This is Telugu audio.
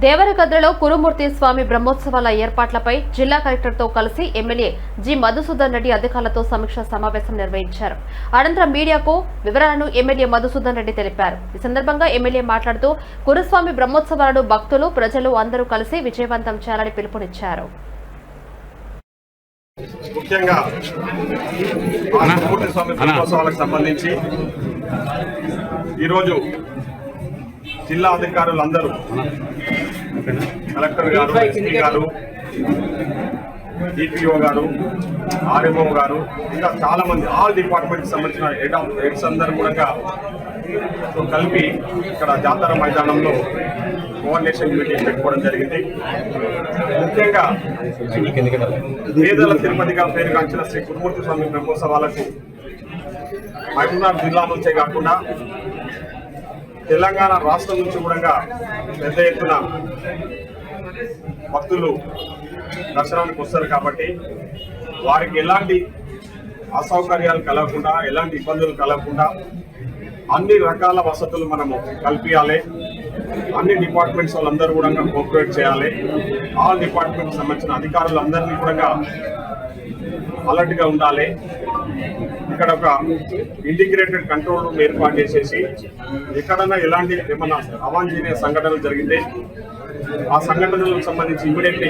దేవరగద్రలో కురుమూర్తి స్వామి బ్రహ్మోత్సవాల ఏర్పాట్లపై జిల్లా కలెక్టర్తో కలిసి ఎమ్మెల్యే జి మధుసూదన్ రెడ్డి అధికారులతో సమీక్ష సమావేశం నిర్వహించారు. అనంతరం మీడియాకు వివరాలను ఎమ్మెల్యే మధుసూదన్ రెడ్డి తెలిపారు. ఈ సందర్భంగా ఎమ్మెల్యే మాట్లాడుతూ కురుస్వామి బ్రహ్మోత్సవాలను భక్తులు ప్రజలు అందరూ కలిసి విజయవంతం చేయాలని పిలుపునిచ్చారు. ముఖ్యంగా ఆనందమూర్తి స్వామి బ్రహ్మోత్సవాలకు సంబంధించి ఈరోజు జిల్లా అధికారులందరూ కలెక్టర్ గారు ఎస్పీ గారు డిపిఓ గారు ఆర్ఎంఓ గారు ఇంకా చాలా మంది ఆల్ డిపార్ట్మెంట్ సంబంధించిన హెడ్ ఆఫ్ హెడ్స్ అందరూ కూడా కలిపి ఇక్కడ జాతర మైదానంలో కోఆర్డినేషన్ మీటింగ్ పెట్టుకోవడం జరిగింది. ముఖ్యంగా పేదల తిరుపతిగా పేరుగాంచిన శ్రీ కురుమూర్తి స్వామి బ్రహ్మోత్సవాలకు మహబూబ్నగర్ జిల్లా నుంచే కాకుండా తెలంగాణ రాష్ట్రం నుంచి కూడా పెద్ద ఎత్తున భక్తులు దర్శనానికి వస్తారు కాబట్టి వారికి ఎలాంటి అసౌకర్యాలు కలగకుండా ఎలాంటి ఇబ్బందులు కలగకుండా అన్ని రకాల వసతులు మనము కల్పించాలి. అన్ని డిపార్ట్మెంట్స్ వాళ్ళందరూ కూడా కోఆపరేట్ చేయాలి. ఆల్ డిపార్ట్మెంట్ సంబంధించిన అధికారులందరినీ కూడా అలర్ట్గా ఉండాలి. ఇక్కడ ఒక ఇంటిగ్రేటెడ్ కంట్రోల్ రూమ్ ఏర్పాటు చేసేసి ఎక్కడన్నా ఎలాంటి ఏమన్నా అవాంఛనీయ సంఘటనలు జరిగితే ఆ సంఘటనలకు సంబంధించి ఇమీడియట్లీ